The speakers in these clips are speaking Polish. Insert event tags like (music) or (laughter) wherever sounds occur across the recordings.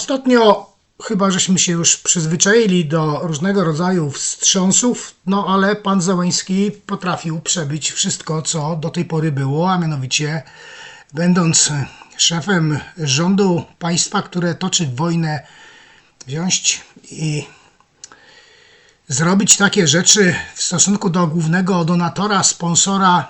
Ostatnio chyba żeśmy się już przyzwyczaili do różnego rodzaju wstrząsów, no ale pan Załęski potrafił przebyć wszystko, co do tej pory było, a mianowicie będąc szefem rządu państwa, które toczy wojnę, wziąć i zrobić takie rzeczy w stosunku do głównego donatora, sponsora,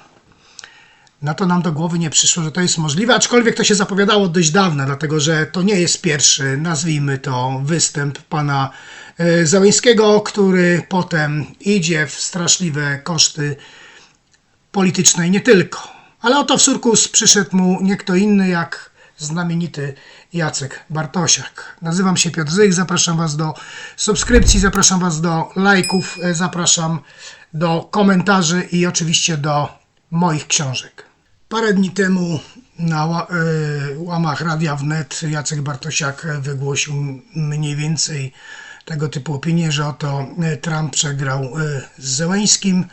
na to nam do głowy nie przyszło, że to jest możliwe, aczkolwiek to się zapowiadało dość dawno, dlatego że to nie jest pierwszy, nazwijmy to, występ pana e, Załęskiego, który potem idzie w straszliwe koszty polityczne i nie tylko. Ale oto w Surkus przyszedł mu nie kto inny jak znamienity Jacek Bartosiak. Nazywam się Piotr Zyk, zapraszam Was do subskrypcji, zapraszam Was do lajków, e, zapraszam do komentarzy i oczywiście do moich książek. Parę dni temu na e, łamach Radia Wnet Jacek Bartosiak wygłosił mniej więcej tego typu opinie, że oto e, Trump przegrał e, z Zełęskim.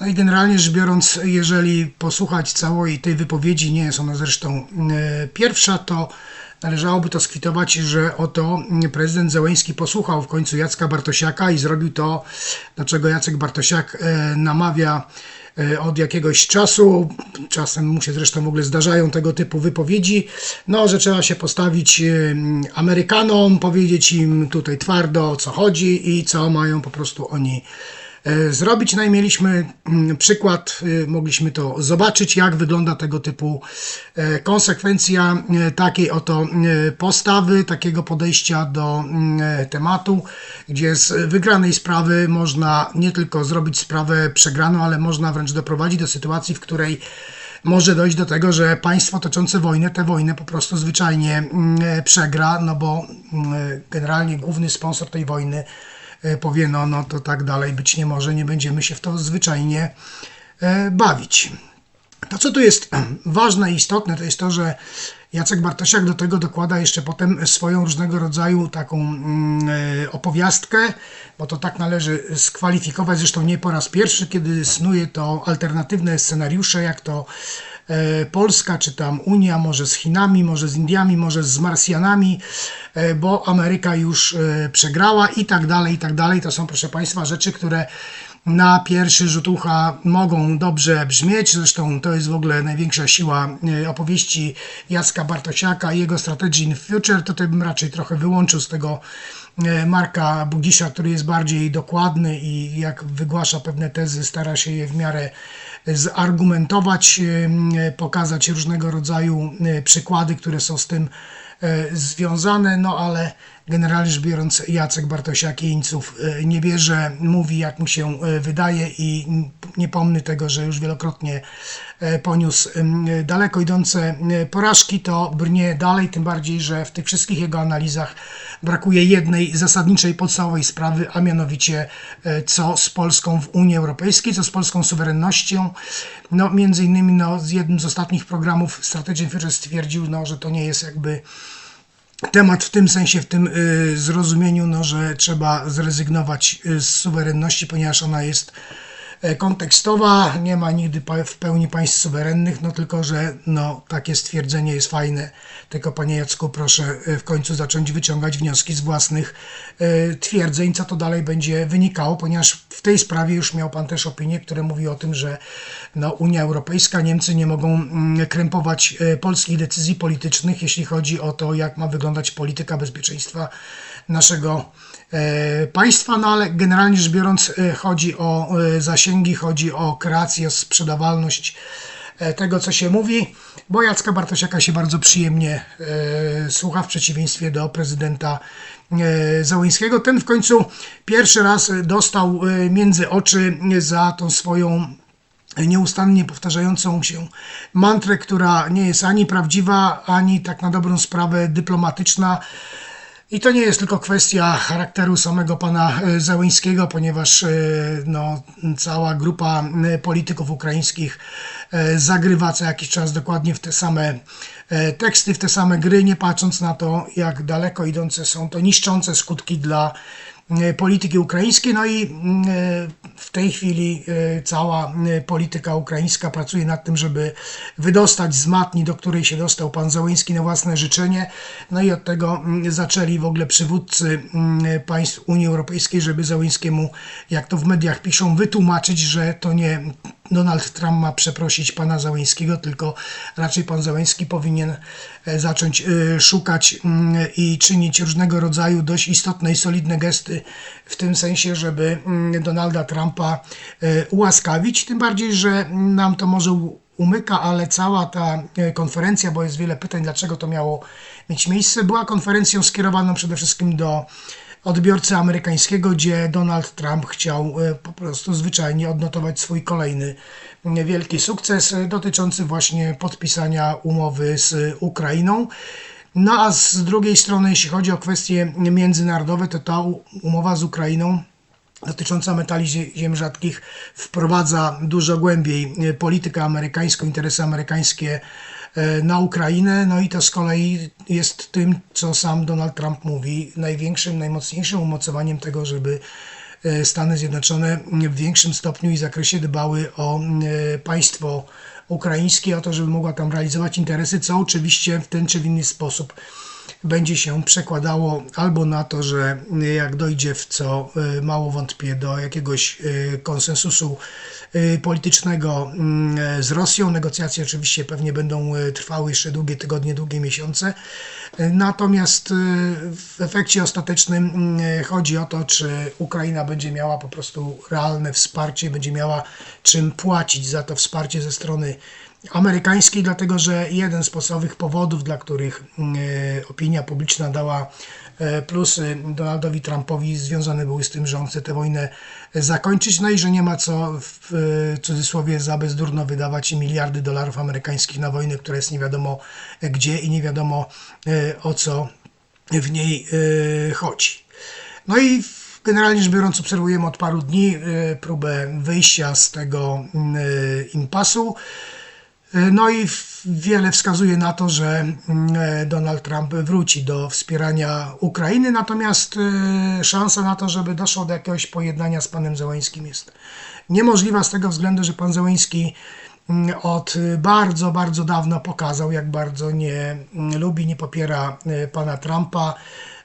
No i generalnie rzecz biorąc, jeżeli posłuchać całej tej wypowiedzi, nie jest ona zresztą pierwsza, to należałoby to skwitować, że oto prezydent Zełęński posłuchał w końcu Jacka Bartosiaka i zrobił to, do czego Jacek Bartosiak namawia od jakiegoś czasu. Czasem mu się zresztą w ogóle zdarzają tego typu wypowiedzi. No, że trzeba się postawić e, Amerykanom, powiedzieć im tutaj twardo o co chodzi i co mają po prostu oni e, zrobić. No i mieliśmy mm, przykład, y, mogliśmy to zobaczyć, jak wygląda tego typu e, konsekwencja e, takiej oto e, postawy, takiego podejścia do mm, e, tematu, gdzie z wygranej sprawy można nie tylko zrobić sprawę przegraną, ale można wręcz doprowadzić do sytuacji, w której może dojść do tego, że państwo toczące wojnę, tę wojnę po prostu zwyczajnie mm, e, przegra, no bo e, generalnie główny sponsor tej wojny e, powie, no, no to tak dalej być nie może, nie będziemy się w to zwyczajnie e, bawić. To, co tu jest (clears throat) ważne i istotne, to jest to, że Jacek Bartosiak do tego dokłada jeszcze potem swoją różnego rodzaju taką mm, e, opowiastkę, bo to tak należy skwalifikować, zresztą nie po raz pierwszy, kiedy snuje to alternatywne scenariusze, jak to e, Polska, czy tam Unia, może z Chinami, może z Indiami, może z Marsjanami, e, bo Ameryka już e, przegrała i tak dalej, i tak dalej. To są, proszę Państwa, rzeczy, które na pierwszy rzut ucha mogą dobrze brzmieć. Zresztą to jest w ogóle największa siła e, opowieści Jacka Bartosiaka i jego Strategy in Future. To bym raczej trochę wyłączył z tego e, Marka Bugisza, który jest bardziej dokładny i jak wygłasza pewne tezy, stara się je w miarę zargumentować, e, pokazać różnego rodzaju e, przykłady, które są z tym e, związane, no ale generalnie rzecz biorąc Jacek Bartosiak jeńców e, nie bierze, mówi jak mu się e, wydaje i nie pomny tego, że już wielokrotnie e, poniósł daleko idące porażki, to brnie dalej, tym bardziej, że w tych wszystkich jego analizach brakuje jednej zasadniczej, podstawowej sprawy, a mianowicie co z Polską w Unii Europejskiej, co z polską suwerennością. No, między innymi no, z jednym z ostatnich programów Strategy Future stwierdził, no, że to nie jest jakby temat w tym sensie, w tym y, zrozumieniu, no, że trzeba zrezygnować y, z suwerenności, ponieważ ona jest kontekstowa, nie ma nigdy w pełni państw suwerennych, no tylko, że no, takie stwierdzenie jest fajne, tylko panie Jacku proszę e, w końcu zacząć wyciągać wnioski z własnych e, twierdzeń, co to dalej będzie wynikało, ponieważ w tej sprawie już miał pan też opinię, które mówi o tym, że no, Unia Europejska, Niemcy nie mogą mm, krępować e, polskich decyzji politycznych, jeśli chodzi o to, jak ma wyglądać polityka bezpieczeństwa naszego e, państwa, no ale generalnie rzecz biorąc e, chodzi o e, zasięgi, chodzi o kreację, sprzedawalność e, tego, co się mówi, bo Jacka Bartosiaka się bardzo przyjemnie e, słucha w przeciwieństwie do prezydenta e, Załyńskiego. Ten w końcu pierwszy raz e, dostał e, między oczy za tą swoją nieustannie powtarzającą się mantrę, która nie jest ani prawdziwa, ani tak na dobrą sprawę dyplomatyczna. I to nie jest tylko kwestia charakteru samego pana e, Załęskiego, ponieważ e, no, cała grupa e, polityków ukraińskich zagrywa co jakiś czas dokładnie w te same teksty, w te same gry, nie patrząc na to, jak daleko idące są to niszczące skutki dla polityki ukraińskiej. No i e, w tej chwili e, cała polityka ukraińska pracuje nad tym, żeby wydostać z matni, do której się dostał pan Załyński na własne życzenie. No i od tego mm, zaczęli w ogóle przywódcy mm, państw Unii Europejskiej, żeby Załyńskiemu, jak to w mediach piszą, wytłumaczyć, że to nie Donald Trump ma przeprosić pana Załyńskiego, tylko raczej pan Załyński powinien zacząć szukać i czynić różnego rodzaju dość istotne i solidne gesty w tym sensie, żeby mm, Donalda Trumpa e, ułaskawić. Tym bardziej, że nam to może umyka, ale cała ta e, konferencja, bo jest wiele pytań, dlaczego to miało mieć miejsce, była konferencją skierowaną przede wszystkim do odbiorcy amerykańskiego, gdzie Donald Trump chciał e, po prostu zwyczajnie odnotować swój kolejny wielki sukces dotyczący właśnie podpisania umowy z Ukrainą. No a z drugiej strony, jeśli chodzi o kwestie międzynarodowe, to ta umowa z Ukrainą dotycząca metali ziem rzadkich wprowadza dużo głębiej e, politykę amerykańską, interesy amerykańskie e, na Ukrainę, no i to z kolei jest tym, co sam Donald Trump mówi, największym, najmocniejszym umocowaniem tego, żeby e, Stany Zjednoczone w większym stopniu i zakresie dbały o państwo ukraińskiej o to, żeby mogła tam realizować interesy, co oczywiście w ten czy w inny sposób będzie się przekładało albo na to, że jak dojdzie w co y, mało wątpię do jakiegoś y, konsensusu y, politycznego mm, z Rosją, negocjacje oczywiście pewnie będą trwały jeszcze długie tygodnie, długie miesiące. Natomiast w efekcie ostatecznym chodzi o to, czy Ukraina będzie miała po prostu realne wsparcie, będzie miała czym płacić za to wsparcie ze strony amerykańskiej, dlatego że jeden z podstawowych powodów, dla których mm, e, opinia publiczna dała e, plusy Donaldowi Trumpowi związane były z tym, że on chce tę wojnę zakończyć, no i że nie ma co w cudzysłowie za bezdurno wydawać miliardy dolarów amerykańskich na wojnę, która jest nie wiadomo gdzie i nie wiadomo e, o co w niej chodzi. No i generalnie rzecz biorąc obserwujemy od paru dni próbę wyjścia z tego mm, impasu. No i wiele wskazuje na to, że mm, e, Donald Trump wróci do wspierania Ukrainy, natomiast e, szansa na to, żeby doszło do jakiegoś pojednania z panem Zełańskim jest niemożliwa z tego względu, że pan Zełański mm, od bardzo, bardzo dawno pokazał, jak bardzo nie mm, lubi, nie popiera e, pana Trumpa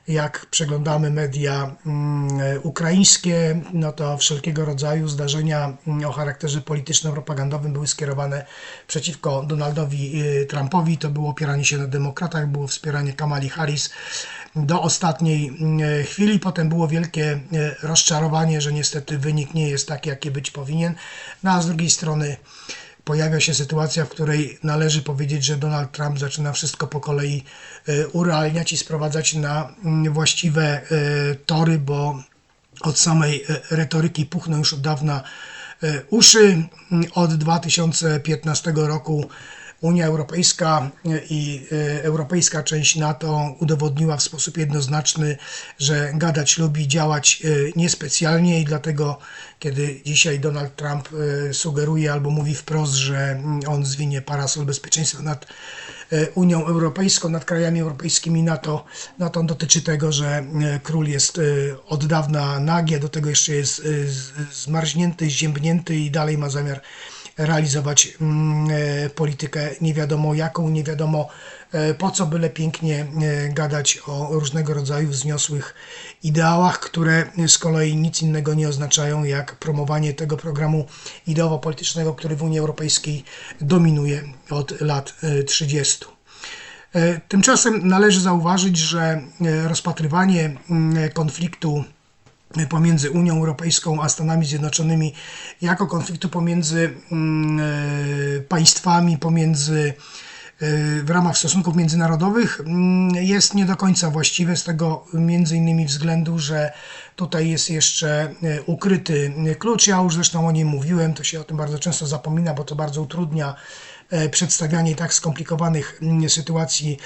jak przeglądamy media mm, ukraińskie, no to wszelkiego rodzaju zdarzenia mm, o charakterze polityczno-propagandowym były skierowane przeciwko Donaldowi y, Trumpowi. To było opieranie się na demokratach, było wspieranie Kamali Harris do ostatniej mm, chwili. Potem było wielkie y, rozczarowanie, że niestety wynik nie jest taki, jaki być powinien. No a z drugiej strony pojawia się sytuacja, w której należy powiedzieć, że Donald Trump zaczyna wszystko po kolei e, urealniać i sprowadzać na mm, właściwe e, tory, bo od samej e, retoryki puchną już od dawna uszy. Od 2015 roku Unia Europejska i e, europejska część NATO udowodniła w sposób jednoznaczny, że gadać lubi, działać e, niespecjalnie i dlatego, kiedy dzisiaj Donald Trump e, sugeruje albo mówi wprost, że on zwinie parasol bezpieczeństwa nad Unią Europejską, nad krajami europejskimi NATO, no to dotyczy tego, że król jest od dawna nagi, a do tego jeszcze jest zmarznięty, ziębnięty i dalej ma zamiar realizować mm, e, politykę nie wiadomo jaką, nie wiadomo e, po co byle pięknie e, gadać o różnego rodzaju wzniosłych ideałach, które z kolei nic innego nie oznaczają jak promowanie tego programu ideowo-politycznego, który w Unii Europejskiej dominuje od lat 30. Tymczasem należy zauważyć, że rozpatrywanie mm, konfliktu pomiędzy Unią Europejską a Stanami Zjednoczonymi jako konfliktu pomiędzy mm, e, państwami, pomiędzy e, w ramach stosunków międzynarodowych mm, jest nie do końca właściwe z tego między innymi względu, że tutaj jest jeszcze e, ukryty klucz. Ja już zresztą o nim mówiłem, to się o tym bardzo często zapomina, bo to bardzo utrudnia przedstawianie tak skomplikowanych mm, sytuacji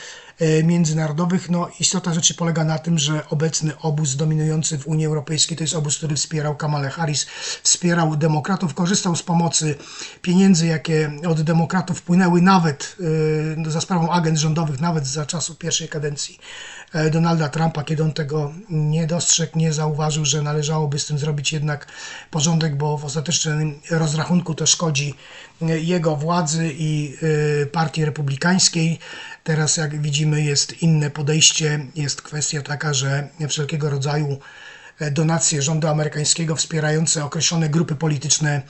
międzynarodowych. No, istota rzeczy polega na tym, że obecny obóz dominujący w Unii Europejskiej to jest obóz, który wspierał Kamala Harris, wspierał demokratów, korzystał z pomocy pieniędzy, jakie od demokratów płynęły nawet e, za sprawą agent rządowych, nawet za czasów pierwszej kadencji Donalda Trumpa, kiedy on tego nie dostrzegł, nie zauważył, że należałoby z tym zrobić jednak porządek, bo w ostatecznym rozrachunku to szkodzi jego władzy i partii republikańskiej. Teraz, jak widzimy, jest inne podejście. Jest kwestia taka, że wszelkiego rodzaju e, donacje rządu amerykańskiego wspierające określone grupy polityczne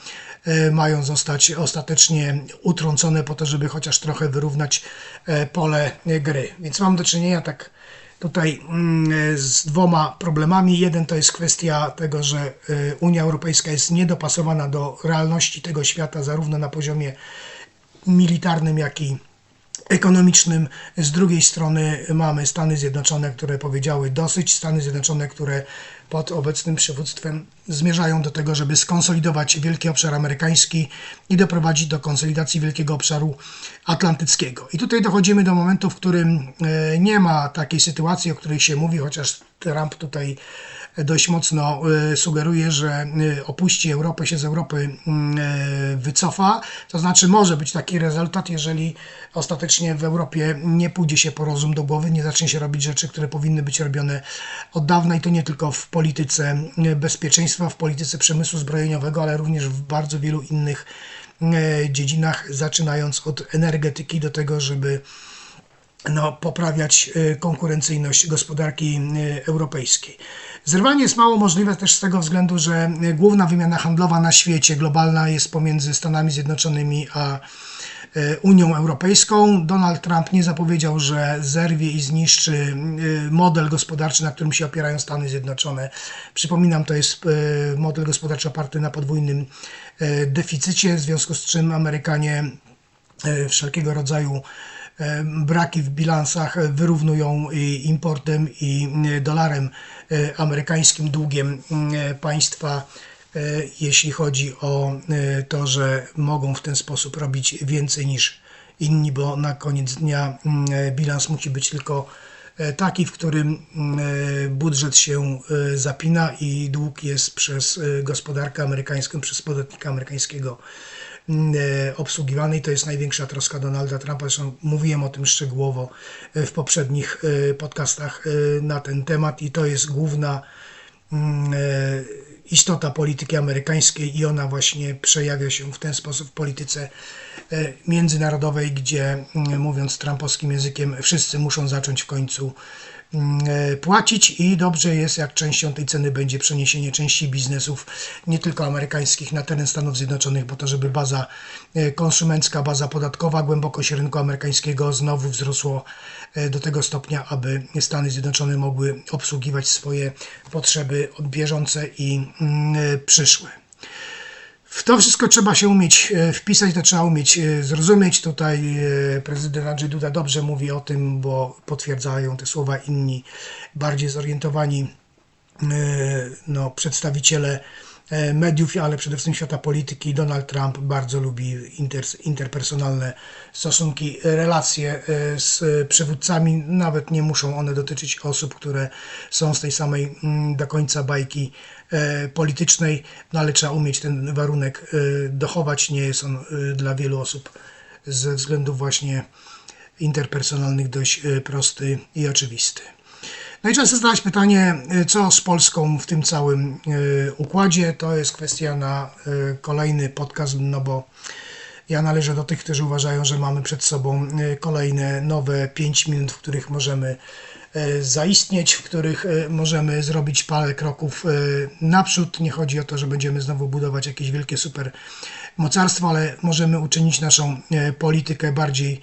e, mają zostać ostatecznie utrącone po to, żeby chociaż trochę wyrównać e, pole gry. Więc mam do czynienia tak tutaj mm, z dwoma problemami. Jeden to jest kwestia tego, że Unia Europejska jest niedopasowana do realności tego świata, zarówno na poziomie militarnym, jak i ekonomicznym. Z drugiej strony mamy Stany Zjednoczone, które powiedziały dosyć, Stany Zjednoczone, które pod obecnym przywództwem zmierzają do tego, żeby skonsolidować wielki obszar amerykański i doprowadzić do konsolidacji wielkiego obszaru atlantyckiego. I tutaj dochodzimy do momentu, w którym e, nie ma takiej sytuacji, o której się mówi, chociaż Trump tutaj dość mocno e, sugeruje, że e, opuści Europę, się z Europy e, wycofa. To znaczy może być taki rezultat, jeżeli ostatecznie w Europie nie pójdzie się po rozum do głowy, nie zacznie się robić rzeczy, które powinny być robione od dawna i to nie tylko w polityce bezpieczeństwa, w polityce przemysłu zbrojeniowego, ale również w bardzo wielu innych dziedzinach, zaczynając od energetyki do tego, żeby no, poprawiać konkurencyjność gospodarki europejskiej. Zerwanie jest mało możliwe też z tego względu, że główna wymiana handlowa na świecie globalna jest pomiędzy Stanami Zjednoczonymi a e, Unią Europejską. Donald Trump nie zapowiedział, że zerwie i zniszczy e, model gospodarczy, na którym się opierają Stany Zjednoczone. Przypominam, to jest e, model gospodarczy oparty na podwójnym deficycie, w związku z czym Amerykanie wszelkiego rodzaju braki w bilansach wyrównują importem i dolarem e, amerykańskim długiem państwa, e, jeśli chodzi o e, to, że mogą w ten sposób robić więcej niż inni, bo na koniec dnia bilans musi być tylko taki, w którym budżet się zapina i dług jest przez gospodarkę amerykańską, przez podatnika amerykańskiego E, obsługiwanej. To jest największa troska Donalda Trumpa. Zresztą mówiłem o tym szczegółowo e, w poprzednich e, podcastach na ten temat i to jest główna mm, istota polityki amerykańskiej i ona właśnie przejawia się w ten sposób w polityce międzynarodowej, gdzie mm, mówiąc trumpowskim językiem, wszyscy muszą zacząć w końcu Mm, e, płacić i dobrze jest, jak częścią tej ceny będzie przeniesienie części biznesów, nie tylko amerykańskich, na teren Stanów Zjednoczonych, bo to, żeby baza e, konsumencka, baza podatkowa, głębokość rynku amerykańskiego znowu wzrosło e, do tego stopnia, aby Stany Zjednoczone mogły obsługiwać swoje potrzeby bieżące i mm, przyszłe. W to wszystko trzeba się umieć e, wpisać, to trzeba umieć e, zrozumieć. Tutaj e, prezydent Andrzej Duda dobrze mówi o tym, bo potwierdzają te słowa inni, bardziej zorientowani no, przedstawiciele mediów, ale przede wszystkim świata polityki. Donald Trump bardzo lubi inter, interpersonalne stosunki, relacje z przywódcami. Nawet nie muszą one dotyczyć osób, które są z tej samej mm, do końca bajki E, politycznej, no ale trzeba umieć ten warunek e, dochować. Nie jest on e, dla wielu osób ze względów właśnie interpersonalnych dość prosty i oczywisty. No i często zadać pytanie, co z Polską w tym całym układzie. To jest kwestia na kolejny podcast, no bo ja należę do tych, którzy uważają, że mamy przed sobą kolejne nowe 5 minut, w których możemy zaistnieć, w których możemy zrobić parę kroków naprzód. Nie chodzi o to, że będziemy znowu budować jakieś wielkie super mocarstwo, ale możemy uczynić naszą politykę bardziej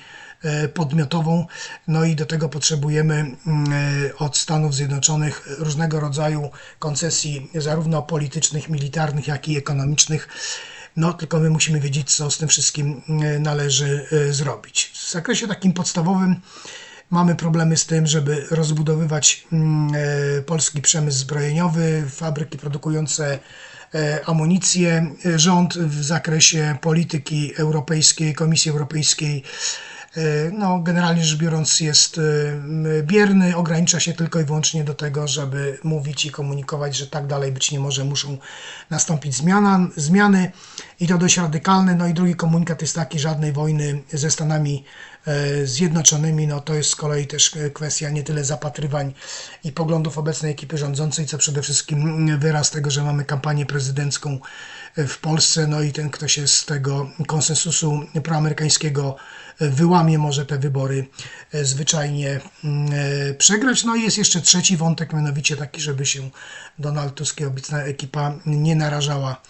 podmiotową. No i do tego potrzebujemy mm, od Stanów Zjednoczonych różnego rodzaju koncesji, zarówno politycznych, militarnych, jak i ekonomicznych. No, tylko my musimy wiedzieć, co z tym wszystkim należy zrobić. W zakresie takim podstawowym Mamy problemy z tym, żeby rozbudowywać mm, e, polski przemysł zbrojeniowy, fabryki produkujące e, amunicję. Rząd w zakresie polityki europejskiej, Komisji Europejskiej e, no, generalnie rzecz biorąc jest e, bierny, ogranicza się tylko i wyłącznie do tego, żeby mówić i komunikować, że tak dalej być nie może, muszą nastąpić zmiana, zmiany i to dość radykalne. No i drugi komunikat jest taki, żadnej wojny ze Stanami e, Zjednoczonymi, no to jest z kolei też e, kwestia nie tyle zapatrywań i poglądów obecnej ekipy rządzącej, co przede wszystkim wyraz tego, że mamy kampanię prezydencką e, w Polsce, no i ten, kto się z tego konsensusu proamerykańskiego wyłamie, może te wybory e, zwyczajnie mm, e, przegrać. No i jest jeszcze trzeci wątek, mianowicie taki, żeby się Donald Tusk i obecna ekipa nie narażała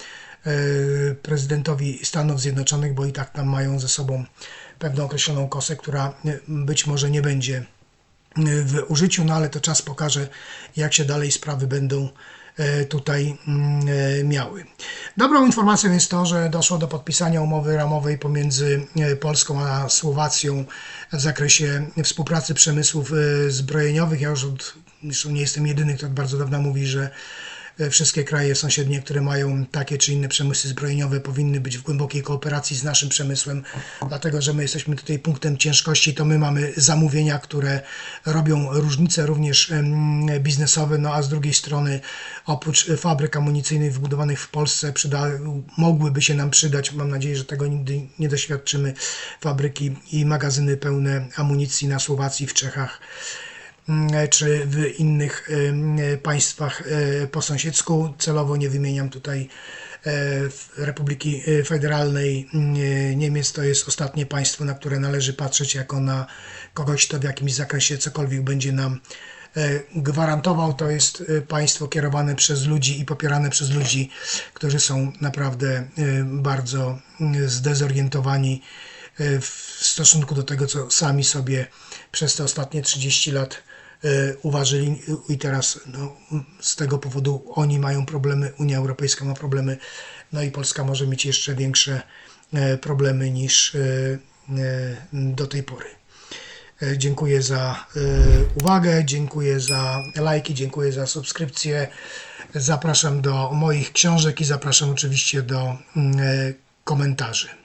e, prezydentowi Stanów Zjednoczonych, bo i tak tam mają ze sobą pewną określoną kosę, która być może nie będzie w użyciu, no ale to czas pokaże, jak się dalej sprawy będą tutaj mm, e, miały. Dobrą informacją jest to, że doszło do podpisania umowy ramowej pomiędzy e, Polską a Słowacją w zakresie współpracy przemysłów e, zbrojeniowych. Ja już od, zresztą nie jestem jedyny, kto od bardzo dawna mówi, że e, wszystkie kraje sąsiednie, które mają takie czy inne przemysły zbrojeniowe, powinny być w głębokiej kooperacji z naszym przemysłem, dlatego że my jesteśmy tutaj punktem ciężkości, to my mamy zamówienia, które robią różnice również biznesowe, no a z drugiej strony oprócz e, fabryk amunicyjnych wybudowanych w Polsce przyda, mogłyby się nam przydać, mam nadzieję, że tego nigdy nie doświadczymy, fabryki i magazyny pełne amunicji na Słowacji, w Czechach czy w innych państwach e, po sąsiedzku. Celowo nie wymieniam tutaj e, Republiki e, Federalnej mm, Niemiec. To jest ostatnie państwo, na które należy patrzeć jako na kogoś, kto w jakimś zakresie cokolwiek będzie nam e, gwarantował. To jest e, państwo kierowane przez ludzi i popierane przez ludzi, którzy są naprawdę e, bardzo mm, zdezorientowani e, w stosunku do tego, co sami sobie przez te ostatnie 30 lat e, uważyli i teraz no, z tego powodu oni mają problemy, Unia Europejska ma problemy, no i Polska może mieć jeszcze większe e, problemy niż e, e, do tej pory. E, Dziękuję za e, uwagę, dziękuję za lajki, dziękuję za subskrypcję. Zapraszam do moich książek i zapraszam oczywiście do mm, e, komentarzy.